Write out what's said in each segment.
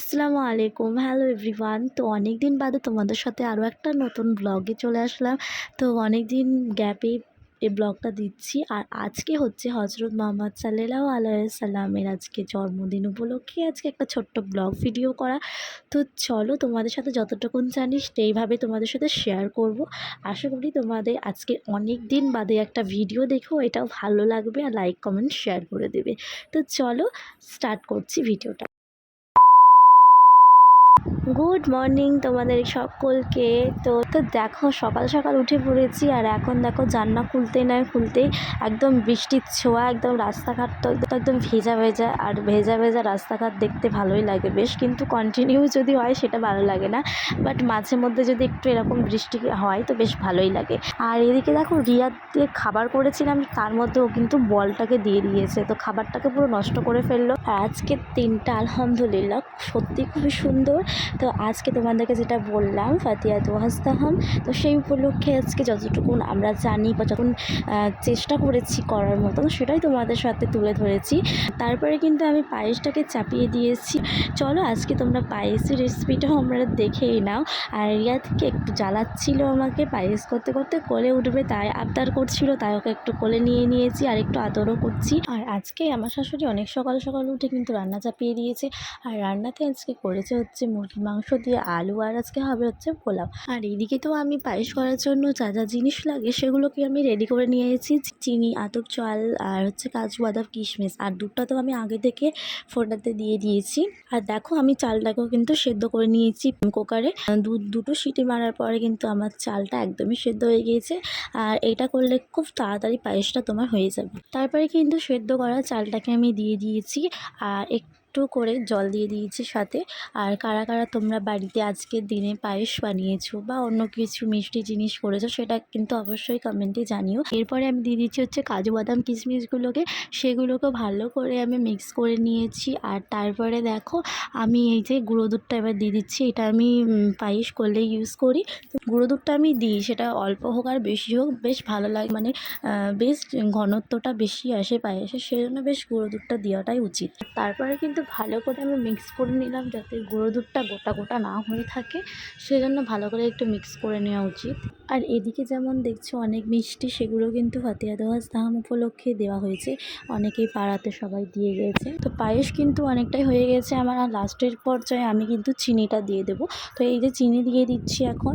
আসসালামু আলাইকুম। Hello everyone তো অনেক দিন বাদে তোমাদের সাথে আরও একটা নতুন ব্লগে চলে আসলাম। তো অনেক দিন গ্যাপে এই ব্লগটা দিচ্ছি। আর আজকে হচ্ছে হজরত মোহাম্মদ সাল্লাহ আলাইসাল্লামের আজকে জন্মদিন উপলক্ষে আজকে একটা ছোট্ট ব্লগ ভিডিও করা। তো চলো তোমাদের সাথে যতটুকুন জানি সেইভাবে তোমাদের সাথে শেয়ার করব। আশা করি তোমাদের আজকে অনেক দিন বাদে একটা ভিডিও দেখো। এটাও ভালো লাগবে আর লাইক কমেন্ট শেয়ার করে দেবে। তো চলো স্টার্ট করছি ভিডিওটা গুড মর্নিং তোমাদের সকলকে। তো তো দেখো, সকাল সকাল উঠে পড়েছি আর এখন দেখো জান্না খুলতে নয় খুলতেই একদম বৃষ্টির ছোঁয়া, একদম রাস্তাঘাট তো একদম ভেজা ভেজা আর ভেজা ভেজা রাস্তাঘাট দেখতে ভালোই লাগে বেশ। কিন্তু কন্টিনিউ যদি হয় সেটা ভালো লাগে না। বাট মাঝে মধ্যে যদি একটু এরকম বৃষ্টি হয় তো বেশ ভালোই লাগে। আর এদিকে দেখো রিয়াদকে খাবার করেছিলাম, তার মধ্যেও কিন্তু বলটাকে দিয়ে দিয়েছে। তো খাবারটাকে পুরো নষ্ট করে ফেলল। আর আজকের দিনটা আলহামদুলিল্লাহ সত্যি খুবই সুন্দর। তো আজকে তোমাদেরকে যেটা বললাম, ফাতিয়া দোহাস্তাহাম তো সেই উপলক্ষে আজকে যতটুকুন আমরা জানি বা যখন চেষ্টা করেছি করার মতন, সেটাই তোমাদের সাথে তুলে ধরেছি। তারপরে কিন্তু আমি পায়েসটাকে চাপিয়ে দিয়েছি। চলো আজকে তোমরা পায়েসের রেসিপিটাও আমরা দেখেই নাও। আর রিয়াদকে একটু জ্বালাচ্ছিল আমাকে পায়েস করতে করতে, কোলে উঠবে তাই আবদার করছিল, তাই ওকে একটু কোলে নিয়ে নিয়েছি আর একটু আদরও করছি। আর আজকে আমার শাশুড়ি অনেক সকাল সকাল উঠে কিন্তু রান্না চাপিয়ে দিয়েছে। আর রান্নাতে আজকে করেছে হচ্ছে মুরগির মাংস দিয়ে আলু আর আজকে হবে হচ্ছে পোলাও। আর এদিকে তো আমি পায়েস করার জন্য যা যা জিনিস লাগে সেগুলোকে আমি রেডি করে নিয়েছি চিনি, আতপ চাল আর হচ্ছে কাজু, বাদাম, কিশমিশ। আর দুধটা তো আমি আগে থেকে ফোটাতে দিয়ে দিয়েছি। আর দেখো আমি চালটাকেও কিন্তু সেদ্ধ করে নিয়েছি কুকারে। দুধ, দুটো সিটি মারার পরে কিন্তু আমার চালটা একদমই সেদ্ধ হয়ে গিয়েছে। আর এটা করলে খুব তাড়াতাড়ি পায়েসটা তোমার হয়ে যাবে। তারপরে কিন্তু সেদ্ধ করা চালটাকে আমি দিয়ে দিয়েছি। আর একটু করে জল দিয়ে দিয়েছি সাথে। আর কারা কারা তোমরা বাড়িতে আজকের দিনে পায়েস বানিয়েছো বা অন্য কিছু মিষ্টি জিনিস করেছ সেটা কিন্তু অবশ্যই কমেন্টে জানিও। এরপরে আমি দিয়ে দিচ্ছি হচ্ছে কাজু বাদাম কিশমিশগুলোকে। সেগুলোকে ভালো করে আমি মিক্স করে নিয়েছি। আর তারপরে দেখো, আমি এই যে গুঁড়ো দুধটা এবার দিয়ে দিচ্ছি। এটা আমি পায়েস করলে ইউজ করি। গুঁড়ো দুধটা আমি দিই, সেটা অল্প হোক আর বেশি হোক, বেশ ভালো লাগে। মানে বেশ ঘনত্বটা বেশি আসে পায়েসে, সেজন্য বেশ গুঁড়ো দুধটা দেওয়াটাই উচিত। তারপরে কিন্তু ভালো করে আমি মিক্স করে নিলাম যাতে গুঁড়ো দুধটা গোটা গোটা না হয়ে থাকে। সেজন্য ভালো করে একটু মিক্স করে নেওয়া উচিত। আর এদিকে যেমন দেখছ অনেক মিষ্টি, সেগুলো কিন্তু ফাতিয়া দোহাজ দাহাম উপলক্ষে দেওয়া হয়েছে। অনেকেই পাড়াতে সবাই দিয়ে গেছে। তো পায়েস কিন্তু অনেকটাই হয়ে গেছে আমার, আর লাস্টের পর্যায়ে আমি কিন্তু চিনিটা দিয়ে দেবো। তো এই যে চিনি দিয়ে দিচ্ছি এখন।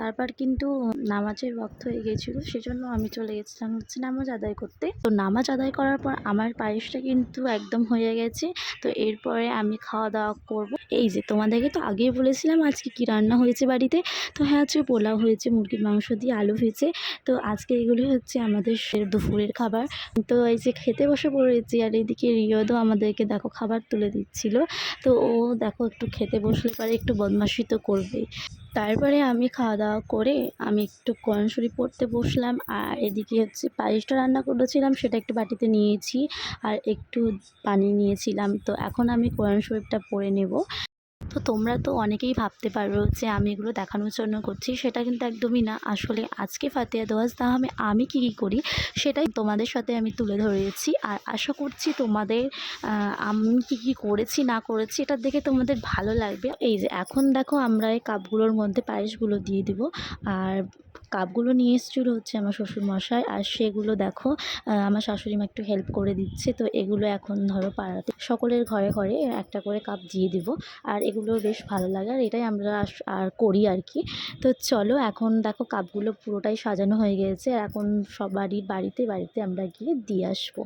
তারপর কিন্তু নামাজের বক্ত হয়ে গিয়েছিল সেজন্য আমি চলে গেছিলাম হচ্ছে নামাজ আদায় করতে। তো নামাজ আদায় করার পর আমার পায়েসটা কিন্তু একদম হয়ে গেছে। তো এরপরে আমি খাওয়া দাওয়া করব। এই যে তোমাদেরকে তো আগেই বলেছিলাম আজকে কি রান্না হয়েছে বাড়িতে? তো হ্যাঁ আজকে পোলাও হয়েছে, মুরগির মাংস দিয়ে আলু ভেজে, তো আজকে এগুলি হচ্ছে আমাদের দুপুরের খাবার। তো এই যে খেতে বসে পড়েছি আর এদিকে রিয়দও আমাদেরকে দেখো খাবার তুলে দিচ্ছিল। তো ও দেখো একটু খেতে বসলে পরে, একটু বদমাশি তো করবেই। তারপরে আমি খাওয়া দাওয়া করে আমি একটু শরীফ পড়তে বসলাম আর এদিকে হচ্ছে পায়েসটা রান্না করেছিলাম, সেটা একটু বাটিতে নিয়েছি আর একটু পানি নিয়েছিলাম। তো এখন আমি কোরআন শরীফটা নেব। তো তোমরা তো অনেকেই ভাবতে পারো যে আমি এগুলো দেখানোর জন্য করছি, সেটা কিন্তু একদমই না। আসলে আজকে ফাতেয়া দোয়াজ তাহামে আমি কী কী করি সেটাই তোমাদের সাথে আমি তুলে ধরেছি। আর আশা করছি তোমাদের আমি কি কি করেছি, না করেছি, এটা দেখে তোমাদের ভালো লাগবে। এই যে এখন দেখো আমরা এই কাপগুলোর মধ্যে পায়েসগুলো দিয়ে দিব। আর কাপগুলো নিয়ে এসেছিল হচ্ছে আমার শ্বশুর মশাই আর সেগুলো দেখো আমার শাশুড়ি মা একটু হেল্প করে দিচ্ছে। তো এগুলো এখন ধরো পাড়াতে, সকলের ঘরে ঘরে একটা করে কাপ দিয়ে দিব। আর এগুলো বেশ ভালো লাগে আর এটাই আমরা আর করি আর কি। তো চলো এখন দেখো কাপগুলো পুরোটাই সাজানো হয়ে গিয়েছে এখন সবারই বাড়িতে বাড়িতে আমরা গিয়ে দিয়ে আসব।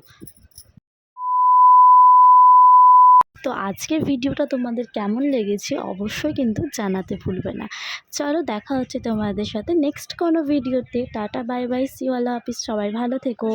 তো আজকের ভিডিওটা তোমাদের কেমন লেগেছে অবশ্যই কিন্তু জানাতে ভুলবে না। চলো দেখা হচ্ছে তোমাদের সাথে নেক্সট কোনো ভিডিওতে টাটা বাই বাই সিওয়ালা অফিস সবাই ভালো থেকো।